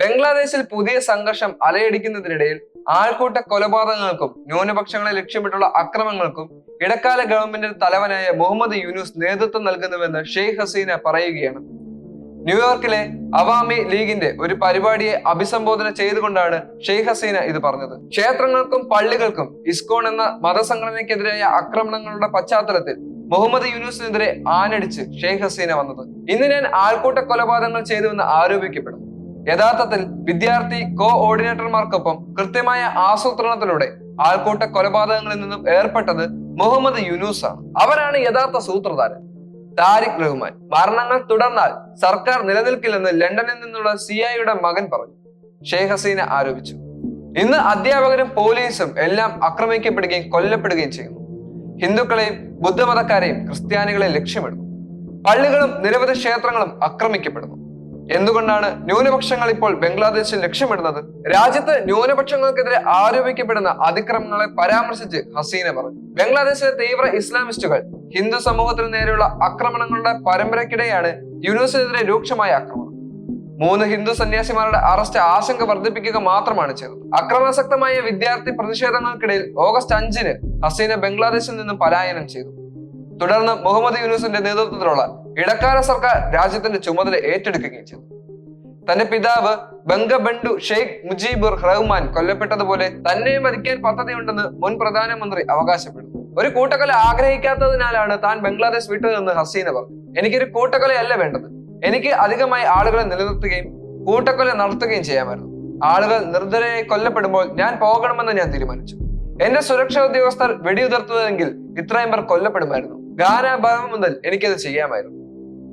ബംഗ്ലാദേശിൽ പുതിയ സംഘർഷം അലയടിക്കുന്നതിനിടയിൽ ആൾക്കൂട്ട കൊലപാതകങ്ങൾക്കും ന്യൂനപക്ഷങ്ങളെ ലക്ഷ്യമിട്ടുള്ള അക്രമങ്ങൾക്കും ഇടക്കാല ഗവൺമെന്റിന്റെ തലവനായ മുഹമ്മദ് യൂനുസ് നേതൃത്വം നൽകുന്നുവെന്ന് ഷെയ്ഖ് ഹസീന പറയുകയാണ്. ന്യൂയോർക്കിലെ അവാമി ലീഗിന്റെ ഒരു പരിപാടിയെ അഭിസംബോധന ചെയ്തുകൊണ്ടാണ് ഷെയ്ഖ് ഹസീന ഇത് പറഞ്ഞത്. ക്ഷേത്രങ്ങൾക്കും പള്ളികൾക്കും ഇസ്കോൺ എന്ന മതസംഘടനയ്ക്കെതിരായ ആക്രമണങ്ങളുടെ പശ്ചാത്തലത്തിൽ മുഹമ്മദ് യൂനുസിനെതിരെ ആനടിച്ച് ഷെയ്ഖ് ഹസീന വന്നത്. ഇന്ന് ഞാൻ ആൾക്കൂട്ട കൊലപാതകങ്ങൾ ചെയ്തുവെന്ന് ആരോപിക്കപ്പെടുന്നു. യഥാർത്ഥത്തിൽ വിദ്യാർത്ഥി കോ ഓർഡിനേറ്റർമാർക്കൊപ്പം കൃത്യമായ ആസൂത്രണത്തിലൂടെ ആൾക്കൂട്ട കൊലപാതകങ്ങളിൽ നിന്നും ഏർപ്പെട്ടത് മുഹമ്മദ് യൂനൂസ് ആണ് അവരാണ് യഥാർത്ഥ സൂത്രധാരൻ. താരിഖ് റഹ്മാൻ. മരണങ്ങൾ തുടർന്നാൽ സർക്കാർ നിലനിൽക്കില്ലെന്ന് ലണ്ടനിൽ നിന്നുള്ള സിഐയുടെ മകൻ പറഞ്ഞു. ഷെയ്ഖ് ഹസീന ആരോപിച്ചു. ഇന്ന് അധ്യാപകരും പോലീസും എല്ലാം ആക്രമിക്കപ്പെടുകയും കൊല്ലപ്പെടുകയും ചെയ്യുന്നു. ഹിന്ദുക്കളെയും ബുദ്ധമതക്കാരെയും ക്രിസ്ത്യാനികളെയും ലക്ഷ്യമിടുന്നു. പള്ളികളും നിരവധി ക്ഷേത്രങ്ങളും ആക്രമിക്കപ്പെടുന്നു. എന്തുകൊണ്ടാണ് ന്യൂനപക്ഷങ്ങൾ ഇപ്പോൾ ബംഗ്ലാദേശിൽ ലക്ഷ്യമിടുന്നത്? രാജ്യത്ത് ന്യൂനപക്ഷങ്ങൾക്കെതിരെ ആരോപിക്കപ്പെടുന്ന അതിക്രമങ്ങളെ പരാമർശിച്ച് ഹസീന പറഞ്ഞു. ബംഗ്ലാദേശിലെ തീവ്ര ഇസ്ലാമിസ്റ്റുകൾ ഹിന്ദു സമൂഹത്തിന് നേരെയുള്ള ആക്രമണങ്ങളുടെ പരമ്പരയ്ക്കിടെയാണ് യൂണിവേഴ്സിനെതിരെ രൂക്ഷമായ ആക്രമണം. മൂന്ന് ഹിന്ദു സന്യാസിമാരുടെ അറസ്റ്റ് ആശങ്ക വർദ്ധിപ്പിക്കുക മാത്രമാണ് ചെയ്തത്. അക്രമാസക്തമായ വിദ്യാർത്ഥി പ്രതിഷേധങ്ങൾക്കിടയിൽ ഓഗസ്റ്റ് അഞ്ചിന് ഹസീന ബംഗ്ലാദേശിൽ നിന്നും പലായനം ചെയ്തു. തുടർന്ന് മുഹമ്മദ് യൂനുസിന്റെ നേതൃത്വത്തിലുള്ള ഇടക്കാല സർക്കാർ രാജ്യത്തിന്റെ ചുമതല ഏറ്റെടുക്കുകയും ചെയ്തു. തന്റെ പിതാവ് ബംഗബണ്ടു ഷെയ്ഖ് മുജീബുർ റഹ്മാൻ കൊല്ലപ്പെട്ടതുപോലെ തന്നെ വധിക്കാൻ പദ്ധതിയുണ്ടെന്ന് മുൻ പ്രധാനമന്ത്രി അവകാശപ്പെടുന്നു. ഒരു കൂട്ടക്കൊല ആഗ്രഹിക്കാത്തതിനാലാണ് താൻ ബംഗ്ലാദേശ് വിട്ടതെന്ന് ഹസീന പറഞ്ഞു. എനിക്കൊരു കൂട്ടക്കൊലയല്ല വേണ്ടത്. എനിക്ക് അധികമായി ആളുകളെ നിലനിർത്തുകയും കൂട്ടക്കൊല നടത്തുകയും ചെയ്യാമായിരുന്നു. ആളുകൾ നിർദ്ധരയായി കൊല്ലപ്പെടുമ്പോൾ ഞാൻ പോകണമെന്ന് ഞാൻ തീരുമാനിച്ചു. എന്റെ സുരക്ഷാ ഉദ്യോഗസ്ഥർ വെടിയുതിർത്തുവെങ്കിൽ ഇത്രയും പേർ കൊല്ലപ്പെടുമായിരുന്നു. ഗാന ഭവൻ മുതൽ എനിക്കത് ചെയ്യാമായിരുന്നു.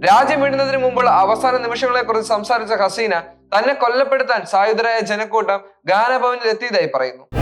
രാജ്യം വിടുന്നതിന് മുമ്പുള്ള അവസാന നിമിഷങ്ങളെ കുറിച്ച് സംസാരിച്ച ഹസീന തന്നെ കൊല്ലപ്പെടുത്താൻ സായുധരായ ജനക്കൂട്ടം ഗാനഭവനിൽ എത്തിയതായി പറയുന്നു.